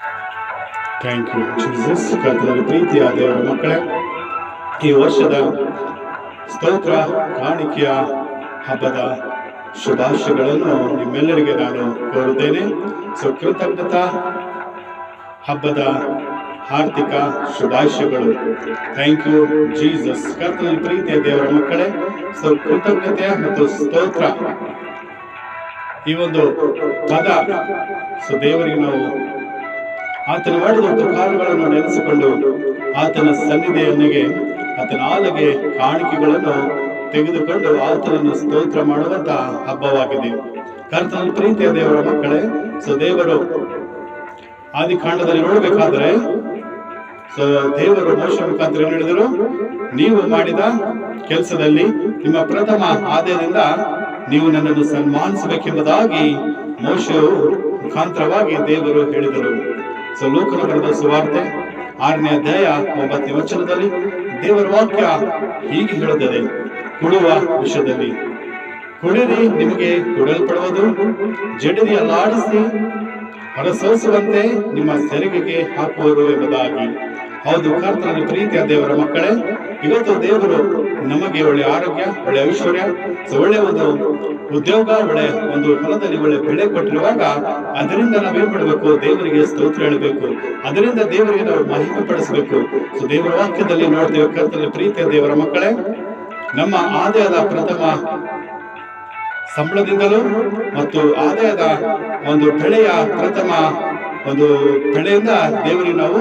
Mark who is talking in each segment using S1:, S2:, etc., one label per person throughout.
S1: Thank you Jesus ಕರ್ತನಲ್ಲಿ ಪ್ರೀತಿಯ ದೇವರ ಮಕ್ಕಳೇ, ಈ ವರ್ಷದ ಸ್ತೋತ್ರ, ಕಾಣಿಕೆಯ ಹಬ್ಬದ ಶುಭಾಶಯಗಳನ್ನು ನಿಮ್ಮೆಲ್ಲರಿಗೆ ನಾನು ಕೋರುತ್ತೇನೆ. ಸೊ ಕೃತಜ್ಞತಾ ಹಬ್ಬದ ಹಾರ್ದಿಕ ಶುಭಾಶಯಗಳು. ಥ್ಯಾಂಕ್ ಯು ಜೀಸಸ್ ಕರ್ತನಲ್ಲಿ ಪ್ರೀತಿಯ ದೇವರ ಮಕ್ಕಳೇ ಸೊ ಕೃತಜ್ಞತೆ ಮತ್ತು ಸ್ತೋತ್ರ ಈ ಒಂದು ಪದ ಸೊ ದೇವರಿಗೆ ನಾವು ಆತನ ಮಾಡಿದ ಉಪಕಾರಗಳನ್ನು ನೆನೆಸಿಕೊಂಡು ಆತನ ಸನ್ನಿಧಿಯೊಂದಿಗೆ ಆತನ ಆಲಗೆ ಕಾಣಿಕೆಗಳನ್ನು ತೆಗೆದುಕೊಂಡು ಆತನನ್ನು ಸ್ತೋತ್ರ ಮಾಡುವಂತ ಹಬ್ಬವಾಗಿದೆ. ಕರ್ತನ ಪ್ರೀತಿಯ ದೇವರ ಮಕ್ಕಳೇ ಸೊ ದೇವರು ಆದಿಕಾಂಡದಲ್ಲಿ ನೋಡಬೇಕಾದ್ರೆ ಸೊ ದೇವರು ಮೋಶ ಮುಖಾಂತರ ಹೇಳಿದರು? ನೀವು ಮಾಡಿದ ಕೆಲಸದಲ್ಲಿ ನಿಮ್ಮ ಪ್ರಥಮ ಆದಾಯದಿಂದ ನೀವು ನನ್ನನ್ನು ಸನ್ಮಾನಿಸಬೇಕೆಂಬುದಾಗಿ ಮೋಶವು ಮುಖಾಂತರವಾಗಿ ದೇವರು ಹೇಳಿದರು. ಸೊ ಬರೆದ ಸುವಾರ್ತೆ ಆರನೇ ಅಧ್ಯಾಯ ಒಂಬತ್ತನೇ ವಚನದಲ್ಲಿ ದೇವರ ವಾಕ್ಯ ಹೀಗೆ ಹೇಳುತ್ತದೆ. ಕೊಡುವ ವಿಷಯದಲ್ಲಿ, ಕುಡಿರಿ ನಿಮಗೆ ಕೊಡಲ್ಪಡುವುದು ಜಡಿದಿ ಅಲ್ಲಾಡಿಸಿ ಹೊರಸೋಸುವಂತೆ ನಿಮ್ಮ ಸೆರಿಗೆಗೆ ಹಾಕುವರು ಎಂಬುದಾಗಿ. ಹೌದು ಕರ್ತನ ಪ್ರೀತಿಯ ದೇವರ ಮಕ್ಕಳೇ ಇವತ್ತು ದೇವರು ನಮಗೆ ಒಳ್ಳೆ ಆರೋಗ್ಯ, ಒಳ್ಳೆ ಐಶ್ವರ್ಯ, ಒಳ್ಳೆ ಒಂದು ಉದ್ಯೋಗ, ಒಳ್ಳೆ ಒಂದು ಹೊಲದಲ್ಲಿ ಒಳ್ಳೆ ಬೆಳೆ ಕೊಟ್ಟಿರುವಾಗ ಅದರಿಂದ ನಾವೇನ್ ಮಾಡಬೇಕು? ದೇವರಿಗೆ ಸ್ತೋತ್ರ ಹೇಳಬೇಕು. ಅದರಿಂದ ದೇವರಿಗೆ ನಾವು ಮಹಿಮೆ ಪಡಿಸಬೇಕು. ಸೊ ದೇವರ ವಾಕ್ಯದಲ್ಲಿ ನೋಡ್ತೇವೆ ಕರ್ತಲ್ಲಿ ಪ್ರೀತಿಯ ದೇವರ ಮಕ್ಕಳೇ, ನಮ್ಮ ಆದಾಯದ ಪ್ರಥಮ ಸಂಬಳದಿಂದಲೂ ಮತ್ತು ಆದಾಯದ ಒಂದು ಬೆಳೆಯ ಪ್ರಥಮ ಒಂದು ಕಡೆಯಿಂದ ದೇವರಿಗೆ ನಾವು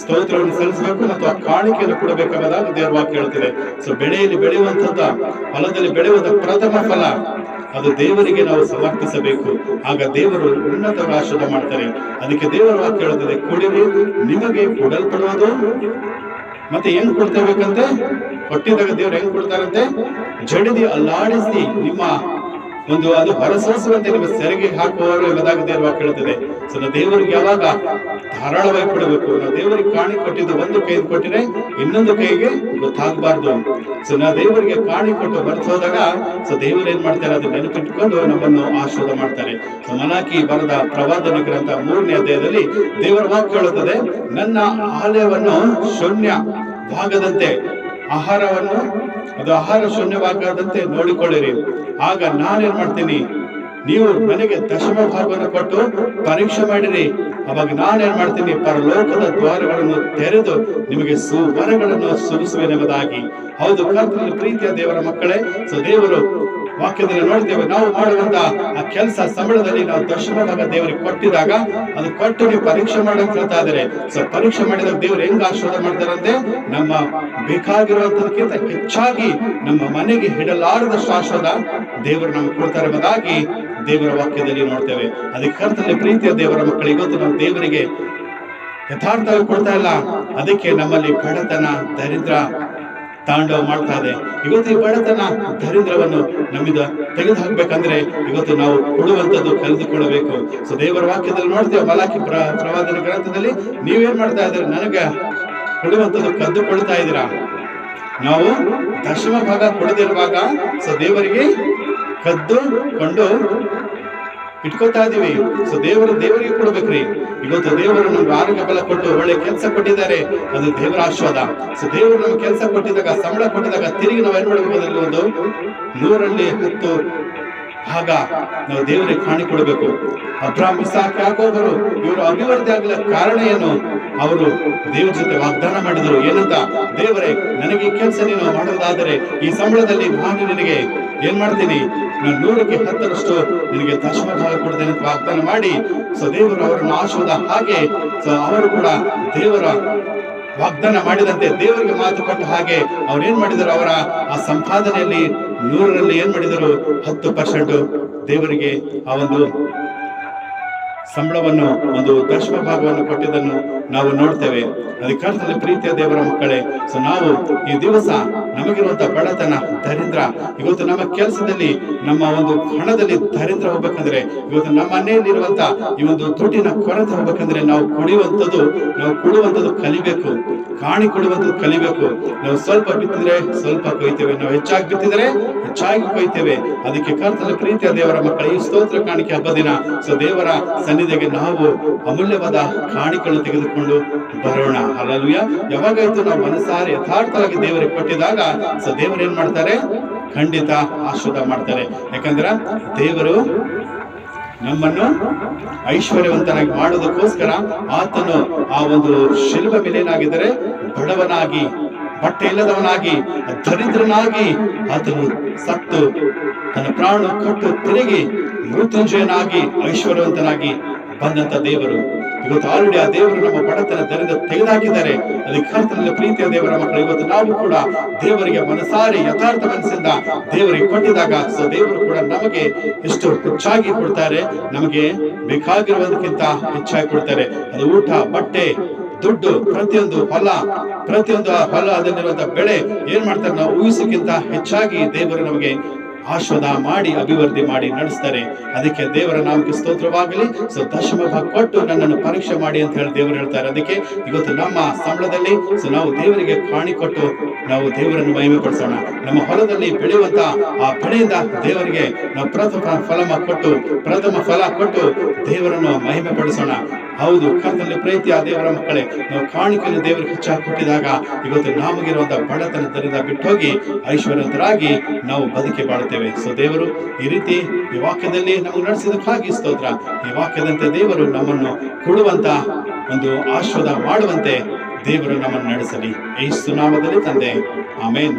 S1: ಸ್ತೋತ್ರವನ್ನು ಸಲ್ಲಿಸಬೇಕು ಮತ್ತು ಆ ಕಾಣಿಕೆಯನ್ನು ಕೊಡಬೇಕಾದಾಗ ದೇವರ ವಾಕ್ಯ ಹೇಳ್ತಿದೆ. ಸೊ ಬೆಳೆಯಲ್ಲಿ ಬೆಳೆಯುವಂತಹ ಹೊಲದಲ್ಲಿ ಬೆಳೆಯುವಂತ ಪ್ರಥಮ ಫಲ ಅದು ದೇವರಿಗೆ ನಾವು ಸಮರ್ಪಿಸಬೇಕು. ಆಗ ದೇವರು ಉನ್ನತ ಆಶೀರ್ವಾದ ಮಾಡ್ತಾರೆ. ಅದಕ್ಕೆ ದೇವರ ವಾಕ್ಯ ಹೇಳುತ್ತದೆ ಕುಡಿರಿ ನಿಮಗೆ ಕೊಡಲ್ಪಡುವುದು. ಮತ್ತೆ ಹೆಂಗ್ ಕೊಡ್ತೇಬೇಕಂತೆ? ಕೊಟ್ಟಿದ್ದಾಗ ದೇವ್ರು ಹೆಂಗ್ ಕೊಡ್ತಾರಂತೆ? ಜಡಿದಿ ಅಲ್ಲಾಡಿಸಿ ನಿಮ್ಮ ಒಂದು ಅದು ಹೊರಸೂಸುವಂತೆ ನಿಮ್ಮ ಸೆರೆಗೆ ಹಾಕುವವರು ಗೊತ್ತಾಗದೆ ಅಲ್ವಾ ಕೇಳುತ್ತದೆ ಸೊ ನಾವು ದೇವರಿಗೆ ಯಾವಾಗ ಧಾರಾಳವಾಗಿ ಕೊಡಬೇಕು? ನಾವು ದೇವರಿಗೆ ಕಾಣಿ ಕೊಟ್ಟಿದ್ದು ಒಂದು ಕೈ ಕೊಟ್ಟಿದ್ರೆ ಇನ್ನೊಂದು ಕೈಗೆ ಗೊತ್ತಾಗಬಾರ್ದು. ಸೊ ನಾವು ದೇವರಿಗೆ ಕಾಣಿ ಕೊಟ್ಟು ಬರ್ತು ಹೋದಾಗ ಸೊ ದೇವರು ಏನ್ ಮಾಡ್ತಾರೆ? ಅದು ನೆನಪಿಟ್ಟುಕೊಂಡು ನಮ್ಮನ್ನು ಆಶೀರ್ವಾದ ಮಾಡ್ತಾರೆ. ಸೊ ಮನಾಕಿ ಬರದ ಪ್ರವಾದನ ಗ್ರಂಥ ಮೂರನೇ ಅಧ್ಯಾಯದಲ್ಲಿ ದೇವರ ವಾಕ್ ಕೇಳುತ್ತದೆ ನನ್ನ ಆಲಯವನ್ನು ಶೂನ್ಯ ಭಾಗದಂತೆ ಆಹಾರವನ್ನು, ಅದು ಆಹಾರ ಶೂನ್ಯವಾಗದಂತೆ ನೋಡಿಕೊಳ್ಳಿರಿ. ಆಗ ನಾನೇನ್ ಮಾಡ್ತೀನಿ? ನೀವು ನನಗೆ ದಶಮ ಭಾಗವನ್ನು ಕೊಟ್ಟು ಪರೀಕ್ಷೆ ಮಾಡಿರಿ. ಅವಾಗ ನಾನೇನ್ ಮಾಡ್ತೀನಿ? ಪರಲೋಕದ ದ್ವಾರಗಳನ್ನು ತೆರೆದು ನಿಮಗೆ ಸುವರಗಳನ್ನು ಸುರಿಸುವೆನೆಂಬುದಾಗಿ. ಹೌದು ಕರ್ತನ ಪ್ರೀತಿಯ ದೇವರ ಮಕ್ಕಳೇ ಸೊ ದೇವರು ವಾಕ್ಯದಲ್ಲಿ ನೋಡ್ತೇವೆ, ನಾವು ಮಾಡುವಂತ ಆ ಕೆಲಸ ಸಂಬಳದಲ್ಲಿ ನಾವು ದರ್ಶನ ಭಾಗ ದೇವರಿಗೆ ಕೊಟ್ಟಿದಾಗ, ಅದು ಕೊಟ್ಟು ನೀವು ಪರೀಕ್ಷೆ ಮಾಡಕ್ ಹೇಳ್ತಾ ಇದ್ದಾರೆ. ಸೊ ಪರೀಕ್ಷೆ ಮಾಡಿದಾಗ ದೇವ್ರು ಹೆಂಗ್ ಆಶೀರ್ವಾದ ಮಾಡ್ತಾರಂತೆ ನಮ್ಮ ಬೇಕಾಗಿರುವಂತದಕ್ಕಿಂತ ಹೆಚ್ಚಾಗಿ ನಮ್ಮ ಮನೆಗೆ ಹಿಡಲಾರದಷ್ಟು ಆಶೀರ್ವಾದ ದೇವರು ನಮ್ಗೆ ಕೊಡ್ತಾರೆ ಎಂಬುದಾಗಿ ದೇವರ ವಾಕ್ಯದಲ್ಲಿ ನೋಡ್ತೇವೆ. ಅದಕ್ಕೆ ಕರ್ತನಲ್ಲಿ ಪ್ರೀತಿಯ ದೇವರ ಮಕ್ಕಳಿಗೆ ಇವತ್ತು ನಾವು ದೇವರಿಗೆ ಯಥಾರ್ಥವಾಗಿ ಕೊಡ್ತಾ ಇಲ್ಲ. ಅದಕ್ಕೆ ನಮ್ಮಲ್ಲಿ ಬಡತನ ದರಿದ್ರ ತಾಂಡವ ಮಾಡ್ತಾ ಇದೆ. ಇವತ್ತು ಈ ಬಡತನ ದರಿದ್ರವನ್ನು ನಮ್ಮಿಂದ ತೆಗೆದು ಹಾಕ್ಬೇಕಂದ್ರೆ ಇವತ್ತು ನಾವು ಕೊಡುವಂತದ್ದು ಕಲಿತುಕೊಳ್ಳಬೇಕು ಸೊ ದೇವರ ವಾಕ್ಯದಲ್ಲಿ ನೋಡ್ತೇವೆ ಮಲಾಕಿ ಪ್ರ, ಪ್ರವಾದನ ಗ್ರಂಥದಲ್ಲಿ ನೀವೇನ್ ಮಾಡ್ತಾ ಇದ್ರೆ ನನಗ ಕೊಡುವಂತದ್ದು ಕದ್ದುಕೊಳ್ತಾ ಇದ್ದೀರಾ? ನಾವು ದಶಮ ಭಾಗ ಕೊಡದಿರುವಾಗ ಸೊ ದೇವರಿಗೆ ಕದ್ದು ಕೊಂಡು ಇಟ್ಕೋತಾ ಇದೀವಿ ಸೊ ದೇವರು ದೇವರಿಗೆ ಕೊಡ್ಬೇಕ್ರಿ. ಇವತ್ತು ದೇವರು ನಮ್ಗೆ ಆರೋಗ್ಯ ಬಲ ಕೊಟ್ಟು ಒಳ್ಳೆ ಕೆಲಸ ಕೊಟ್ಟಿದ್ದಾರೆ. ಅದು ದೇವರ ಆಶ್ವಾದ ಸೊ ದೇವರು ನಮ್ಗೆ ಕೆಲಸ ಕೊಟ್ಟಿದಾಗ ಸಂಬಳ ಕೊಟ್ಟಿದಾಗ ತಿರುಗಿ ನಾವು ಏನ್ ಮಾಡ್ಬೇಕು ಒಂದು ನೂರಲ್ಲಿ ಹತ್ತು ಆಗ ನಾವು ದೇವರಿಗೆ ಕಾಣಿ ಕೊಡಬೇಕು. ಅಬ್ರಾಮ್ ಇಸಾಕ್, ಯಾಕೋಬರು ಇವರು ಅಭಿವೃದ್ಧಿ ಆಗಲ ಕಾರಣ ಏನು? ಅವರು ದೇವರ ಜೊತೆ ವಾಗ್ದಾನ ಮಾಡಿದರು. ಏನಂತ? ದೇವರೇ, ನನಗೆ ಈ ಕೆಲಸ ನೀನು ಮಾಡೋದಾದರೆ ಈ ಸಂಬಳದಲ್ಲಿ ನಾನು ನಿನಗೆ. ಏನ್ ಮಾಡ್ತೀನಿ? ನಾನು ನೂರಕ್ಕೆ ಹತ್ತರಷ್ಟು ನಿನಗೆ ಭಾಗ ಕೊಡ್ತೇನೆ ಅಂತ ವಾಗ್ದಾನ ಮಾಡಿ ಸೊ ದೇವರು ಅವರನ್ನು ಆಶೋದ ಹಾಗೆ ಸೊ ಅವರು ಕೂಡ ದೇವರ ವಾಗ್ದಾನ ಮಾಡಿದಂತೆ ದೇವರಿಗೆ ಮಾತು ಕೊಟ್ಟ ಹಾಗೆ ಅವ್ರು ಏನ್ ಮಾಡಿದರು? ಅವರ ಆ ಸಂಪಾದನೆಯಲ್ಲಿ ನೂರರಲ್ಲಿ ಏನ್ ಮಾಡಿದರು? ಹತ್ತು ಪರ್ಸೆಂಟ್ ದೇವರಿಗೆ ಆ ಒಂದು ಸಂಬಳವನ್ನು, ಒಂದು ದಶಮ ಭಾಗವನ್ನು ಕೊಟ್ಟಿದ್ದನ್ನು ನಾವು ನೋಡ್ತೇವೆ. ಅದಕ್ಕಾರ್ಥದಲ್ಲಿ ಪ್ರೀತಿಯ ದೇವರ ಮಕ್ಕಳೇ ಸೊ ನಾವು ಈ ದಿವಸ ನಮಗಿರುವಂತ ಬಡತನ, ದರಿದ್ರ, ಇವತ್ತು ನಮ್ಮ ಕೆಲಸದಲ್ಲಿ, ನಮ್ಮ ಒಂದು ಹಣದಲ್ಲಿ ದರಿದ್ರ ಹೋಗ್ಬೇಕಂದ್ರೆ, ಇವತ್ತು ನಮ್ಮ ಮನೆಯಲ್ಲಿರುವಂತ ಈ ಒಂದು ದುಡ್ಡಿನ ಕೊರತೆ ಹೋಗ್ಬೇಕಂದ್ರೆ ನಾವು ಕುಡಿಯುವಂಥದ್ದು, ನಾವು ಕೊಡುವಂಥದ್ದು ಕಲಿಬೇಕು, ಕಾಣಿ ಕೊಡುವಂಥದ್ದು ಕಲಿಬೇಕು. ನಾವು ಸ್ವಲ್ಪ ಬಿತ್ತಿದ್ರೆ ಸ್ವಲ್ಪ ಕೊಯ್ತೇವೆ, ನಾವು ಹೆಚ್ಚಾಗಿ ಬಿತ್ತಿದ್ರೆ ಹೆಚ್ಚಾಗಿ ಕೊಯ್ತೇವೆ. ಅದಕ್ಕೆ ಕರ್ತನ ಪ್ರೀತಿಯ ದೇವರ ಮಕ್ಕಳ, ಈ ಸ್ತೋತ್ರ ಕಾಣಿಕೆ ಹಬ್ಬ ದಿನ ಸೊ ದೇವರ ಸನ್ನಿಧಿಗೆ ನಾವು ಅಮೂಲ್ಯವಾದ ಕಾಣಿಕೆಗಳನ್ನು ತೆಗೆದುಕೊಂಡು ಬರೋಣ. ಅಲ್ಲಲ್ವಿಯ ಯಾವಾಗಾಯ್ತು ನಾವು ಮನಸ್ಸಾರಿ ಯಥಾರ್ಥವಾಗಿ ದೇವರಿಗೆ ಕೊಟ್ಟಿದಾಗ ಸೊ ದೇವರು ಏನ್ ಮಾಡ್ತಾರೆ? ಖಂಡಿತ ಆಶ್ರದ ಮಾಡ್ತಾರೆ. ಯಾಕಂದ್ರ ದೇವರು ನಮ್ಮನ್ನು ಐಶ್ವರ್ಯವಂತನಾಗಿ ಮಾಡೋದಕ್ಕೋಸ್ಕರ ಆತನು ಆ ಒಂದು ಶಿಲ್ಪ ಮೇಲೆ ಏನಾಗಿದ್ದಾರೆ ಬಡವನಾಗಿ, ಬಟ್ಟೆ ಇಲ್ಲದವನಾಗಿ, ದರಿದ್ರನಾಗಿ ಆತನು ಸತ್ತು, ತನ್ನ ಪ್ರಾಣ ಕೊಟ್ಟು ತಿರುಗಿ ಮೃತ್ಯುಂಜಯನಾಗಿ ಐಶ್ವರ್ಯವಂತನಾಗಿ ಬಂದಂತ ದೇವರು. ಇವತ್ತು ಆಲ್ರೆಡಿ ಆ ದೇವರು ನಮ್ಮ ಬಡತನ ದರಿಂದ ತೆಗೆದುಹಾಕಿದ್ದಾರೆ ಅದಕ್ಕೆ ಕರ್ತನಲ್ಲಿ ಪ್ರೀತಿಯ ದೇವರ ಮಕ್ಕಳು. ಇವತ್ತು ನಾವು ಕೂಡ ದೇವರಿಗೆ ಮನಸಾರಿ, ಯಥಾರ್ಥ ಮನಸ್ಸಿಂದ ದೇವರಿಗೆ ಕೊಟ್ಟಿದಾಗ ದೇವರು ಕೂಡ ನಮಗೆ ಎಷ್ಟು ಹೆಚ್ಚಾಗಿ ಕೊಡ್ತಾರೆ. ನಮಗೆ ಬೇಕಾಗಿರುವುದಕ್ಕಿಂತ ಹೆಚ್ಚಾಗಿ ಕೊಡ್ತಾರೆ. ಅದು ಊಟ, ಬಟ್ಟೆ, ದುಡ್ಡು, ಪ್ರತಿಯೊಂದು ಫಲ ಪ್ರತಿಯೊಂದು ಫಲ ಅದನ್ನಿರುವಂತಹ ಬೆಳೆ ಏನ್ ಮಾಡ್ತಾರೆ? ನಾವು ಊಹಿಸಕ್ಕಿಂತ ಹೆಚ್ಚಾಗಿ ದೇವರು ನಮಗೆ ಆಶ್ವಾದ ಮಾಡಿ ಅಭಿವೃದ್ಧಿ ಮಾಡಿ ನಡೆಸ್ತಾರೆ. ಅದಕ್ಕೆ ದೇವರ ನಾಮಕ್ಕೆ ಸ್ತೋತ್ರವಾಗಲಿ. ಸೊ ದಶಮ ಭಾಗ ಕೊಟ್ಟು ನನ್ನನ್ನು ಪರೀಕ್ಷೆ ಮಾಡಿ ಅಂತ ಹೇಳಿ ದೇವರು ಹೇಳ್ತಾರೆ. ಅದಕ್ಕೆ ಇವತ್ತು ನಮ್ಮ ಸಂಬಳದಲ್ಲಿ ಸೊ ನಾವು ದೇವರಿಗೆ ಕಾಣಿ ಕೊಟ್ಟು ನಾವು ದೇವರನ್ನು ಮಹಿಮೆ ಪಡಿಸೋಣ ನಮ್ಮ ಹೊಲದಲ್ಲಿ ಬೆಳೆಯುವಂತ ಆ ಬೆಳೆಯಿಂದ ದೇವರಿಗೆ ನಾವು ಪ್ರಥಮ ಫಲ ಕೊಟ್ಟು, ಪ್ರಥಮ ಫಲ ಕೊಟ್ಟು ದೇವರನ್ನು ಮಹಿಮೆ ಪಡಿಸೋಣ ಹೌದು, ಕರ್ತನಲ್ಲಿ ಪ್ರೀತಿಯ ದೇವರ ಮಕ್ಕಳೇ, ನಾವು ಕಾಣಿಕೆಯನ್ನು ದೇವರಿಗೆ ಹೆಚ್ಚಾಗಿ ಕೊಟ್ಟಿದಾಗ ಇವತ್ತು ನಮಗಿರುವಂತಹ ಬಿಟ್ಟು ಬಿಟ್ಟೋಗಿ ಐಶ್ವರ್ಯವಂತರಾಗಿ ನಾವು ಬದುಕಿ ಬಾಳುತ್ತೇವೆ. ಸೊ ದೇವರು, ಈ ರೀತಿ ಈ ವಾಕ್ಯದಲ್ಲಿ ನಮಗೆ ನಡೆಸಿದಕ್ಕಾಗಿ ಸ್ತೋತ್ರ. ಈ ವಾಕ್ಯದಂತೆ ದೇವರು ನಮ್ಮನ್ನು ಕೊಡುವಂತ ಒಂದು ಆಶ್ವಾದ ಮಾಡುವಂತೆ ದೇವರು ನಮ್ಮನ್ನು ನಡೆಸಲಿ. ಏಸು ನಾಮದಲ್ಲಿ ತಂದೆ. ಆಮೇನ್.